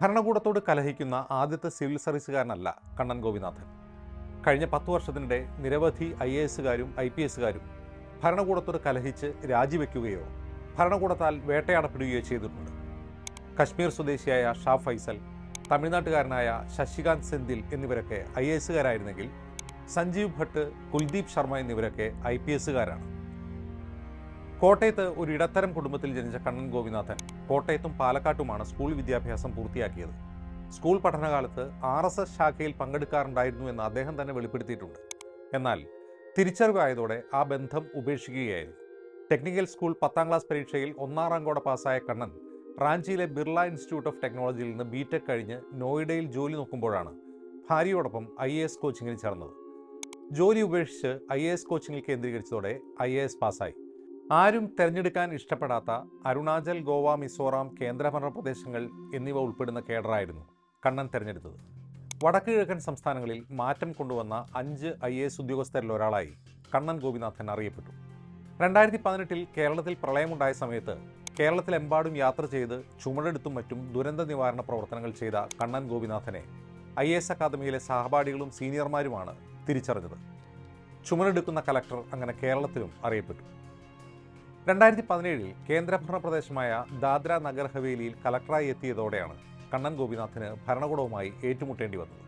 ഭരണകൂടത്തോട് കലഹിക്കുന്ന ആദ്യത്തെ സിവിൽ സർവീസുകാരനല്ല കണ്ണൻ ഗോപിനാഥൻ. കഴിഞ്ഞ പത്തു വർഷത്തിനിടെ നിരവധി ഐ എ എസുകാരും ഐ പി എസുകാരും ഭരണകൂടത്തോട് കലഹിച്ച് രാജിവെക്കുകയോ ഭരണകൂടത്താൽ വേട്ടയാടപ്പെടുകയോ ചെയ്തിട്ടുണ്ട്. കശ്മീർ സ്വദേശിയായ ഷാ ഫൈസൽ തമിഴ്നാട്ടുകാരനായ ശശികാന്ത് സെന്തിൽ എന്നിവരൊക്കെ ഐ എസുകാരായിരുന്നെങ്കിൽ സഞ്ജീവ് ഭട്ട് കുൽദീപ് ശർമ്മ എന്നിവരൊക്കെ ഐ പി എസുകാരാണ് കോട്ടയത്ത് ഒരു ഇടത്തരം കുടുംബത്തിൽ ജനിച്ച കണ്ണൻ ഗോപിനാഥൻ കോട്ടയത്തും പാലക്കാട്ടുമാണ് സ്കൂൾ വിദ്യാഭ്യാസം പൂർത്തിയാക്കിയത്. സ്കൂൾ പഠനകാലത്ത് ആർ എസ് എസ് ശാഖയിൽ പങ്കെടുക്കാറുണ്ടായിരുന്നു എന്ന് അദ്ദേഹം തന്നെ വെളിപ്പെടുത്തിയിട്ടുണ്ട്. എന്നാൽ തിരിച്ചറിവായതോടെ ആ ബന്ധം ഉപേക്ഷിക്കുകയായിരുന്നു. ടെക്നിക്കൽ സ്കൂൾ പത്താം ക്ലാസ് പരീക്ഷയിൽ ഒന്നാം റാങ്കോടെ പാസ്സായ കണ്ണൻ റാഞ്ചിയിലെ ബിർള ഇൻസ്റ്റിറ്റ്യൂട്ട് ഓഫ് ടെക്നോളജിയിൽ നിന്ന് ബിടെക് കഴിഞ്ഞ് നോയിഡയിൽ ജോലി നോക്കുമ്പോഴാണ് ഭാര്യയോടൊപ്പം ഐ എ എസ് കോച്ചിങ്ങിൽ ചേർന്നത്. ജോലി ഉപേക്ഷിച്ച് ഐ എ എസ് കോച്ചിങ്ങിൽ കേന്ദ്രീകരിച്ചതോടെ ഐ എ എസ് പാസ്സായി. ആരും തിരഞ്ഞെടുക്കാൻ ഇഷ്ടപ്പെടാത്ത അരുണാചൽ ഗോവ മിസോറാം കേന്ദ്രഭരണ പ്രദേശങ്ങൾ എന്നിവ ഉൾപ്പെടുന്ന കേഡറായിരുന്നു കണ്ണൻ തിരഞ്ഞെടുത്തത്. വടക്ക് കിഴക്കൻ സംസ്ഥാനങ്ങളിൽ മാറ്റം കൊണ്ടുവന്ന അഞ്ച് ഐ എ എസ് ഉദ്യോഗസ്ഥരിൽ ഒരാളായി കണ്ണൻ ഗോപിനാഥൻ അറിയപ്പെട്ടു. രണ്ടായിരത്തി പതിനെട്ടിൽ കേരളത്തിൽ പ്രളയമുണ്ടായ സമയത്ത് കേരളത്തിലെമ്പാടും യാത്ര ചെയ്ത് ചുമടെടുത്തും മറ്റും ദുരന്ത നിവാരണ പ്രവർത്തനങ്ങൾ ചെയ്ത കണ്ണൻ ഗോപിനാഥനെ ഐ എസ് അക്കാദമിയിലെ സഹപാഠികളും സീനിയർമാരുമാണ് തിരിച്ചറിഞ്ഞത്. ചുമടെടുക്കുന്ന കലക്ടർ അങ്ങനെ കേരളത്തിലും അറിയപ്പെട്ടു. രണ്ടായിരത്തി പതിനേഴിൽ കേന്ദ്രഭരണ പ്രദേശമായ ദാദ്ര നഗർ ഹവേലിയിൽ കലക്ടറായി എത്തിയതോടെയാണ് കണ്ണൻ ഗോപിനാഥിന് ഭരണകൂടവുമായി ഏറ്റുമുട്ടേണ്ടി വന്നത്.